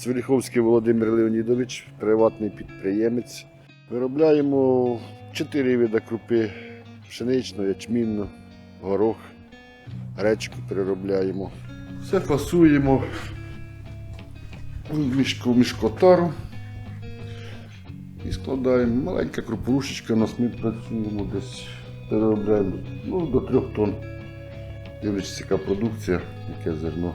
Цвіріховський Володимир Леонідович, приватний підприємець. Виробляємо чотири види крупи: пшеничну, ячмінну, горох, гречку переробляємо. Все фасуємо в мішку, мішкотару і складаємо. Маленька крупорушечка у нас ми працюємо десь, переробляємо ну, до трьох тонн. Дивлячись, яка продукція, яке зерно.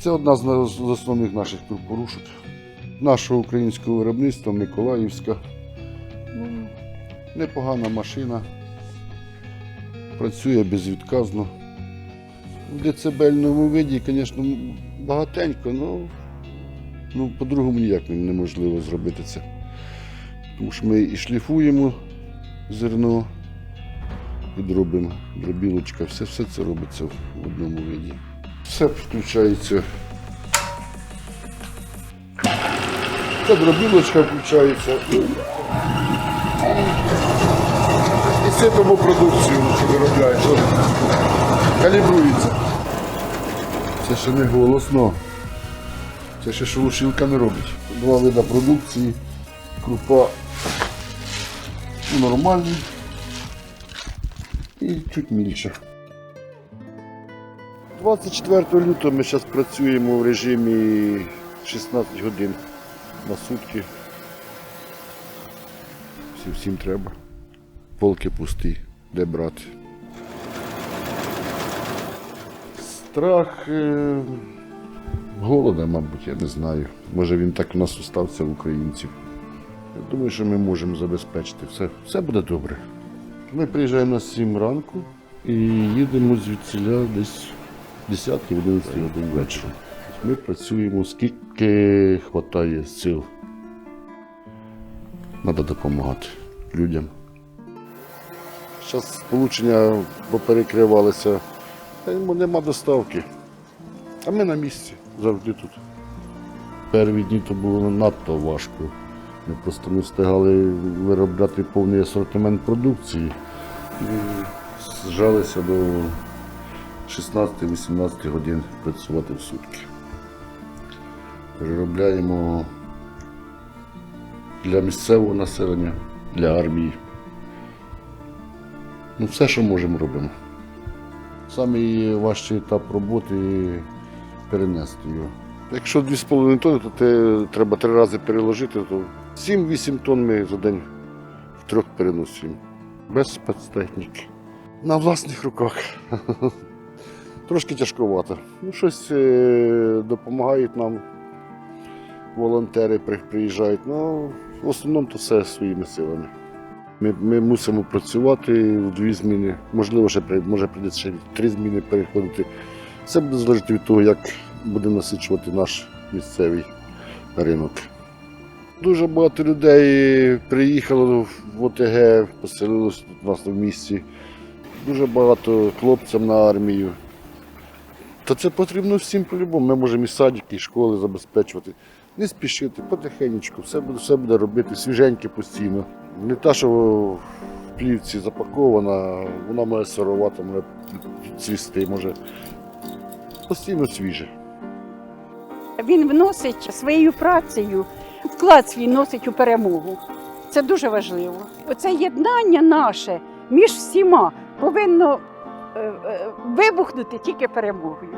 Це одна з основних наших турпорушок. Нашого українського виробництва Миколаївська. Ну, непогана машина. Працює безвідказно. В децибельному виді, звісно, багатенько, але ну, по-другому ніяк неможливо зробити це. Тому що ми і шліфуємо зерно, і дробимо дробілочка, все, все це робиться в одному виді. Все включається. Це дробілочка включається. І сипемо продукцію, що виробляємо. Калібрується. Це ще не голосно. Це ще шелушилка не робить. Два види продукції. Крупа нормальний і чуть мільша. 24 лютого ми зараз працюємо в режимі 16 годин на сутки. Всім, всім треба. Полки пусті, де брати. Страх е, голода, мабуть, я не знаю. Може він так у нас остався в українців. Я думаю, що ми можемо забезпечити все. Все буде добре. Ми приїжджаємо на 7 ранку і їдемо звідсіля десь 10 11 годин вечора. Ми працюємо скільки вистачає сил. Треба допомагати людям. Зараз сполучення поперекривалися. Йому Нема доставки. А ми на місці завжди тут. Перші дні то було надто важко. Ми просто не встигали виробляти повний асортимент продукції і зжалися до 16-18 годин працювати в сутки. Переробляємо для місцевого населення, для армії. Ну, все, що можемо, робимо. Самий важчий етап роботи перенести його. Якщо 2,5 тонни, то те треба три рази переложити, то 7-8 тонн ми за день втрьох переносимо. Без спецтехніки. На власних руках. Трошки тяжковато. Ну, щось е, допомагають нам. Волонтери при- приїжджають. Ну, в основному то все своїми силами. Ми, ми мусимо працювати в дві зміни. Можливо, ще може прийдеться ще три зміни переходити. Все буде залежати від того, як буде насичувати наш місцевий ринок. Дуже багато людей приїхало в ОТГ, поселилося тут у нас в місті. Дуже багато хлопцям на армію. Та це потрібно всім по-любому. Ми можемо і садики, і школи забезпечувати. Не спішити, потихеньку, все буде, все буде робити, свіженьке постійно. Не та, що в плівці запакована, вона може сирувати, може цвісти, може постійно свіже. Він вносить своєю працею, вклад свій носить у перемогу. Це дуже важливо. Оце єднання наше між всіма повинно вибухнути тільки перемогою.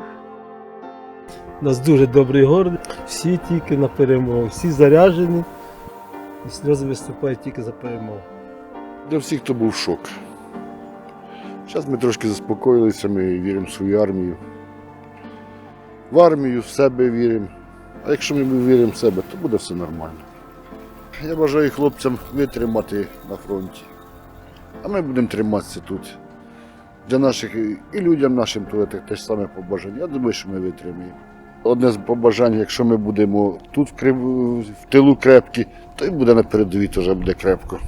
У нас дуже добрий город, всі тільки на перемогу, всі заряджені, і сльози виступають тільки за перемогу. Для всіх, хто був шок. Зараз ми трошки заспокоїлися, ми віримо в свою армію. В армію, в себе віримо. А якщо ми віримо в себе, то буде все нормально. Я бажаю хлопцям витримати на фронті. А ми будемо триматися тут. Для наших і людям нашим то те, ж саме побажання. Я думаю, що ми витримаємо. Одне з побажань, якщо ми будемо тут в, тилу крепкі, то і буде на передовій теж буде крепко.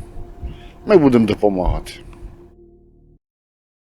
Ми будемо допомагати.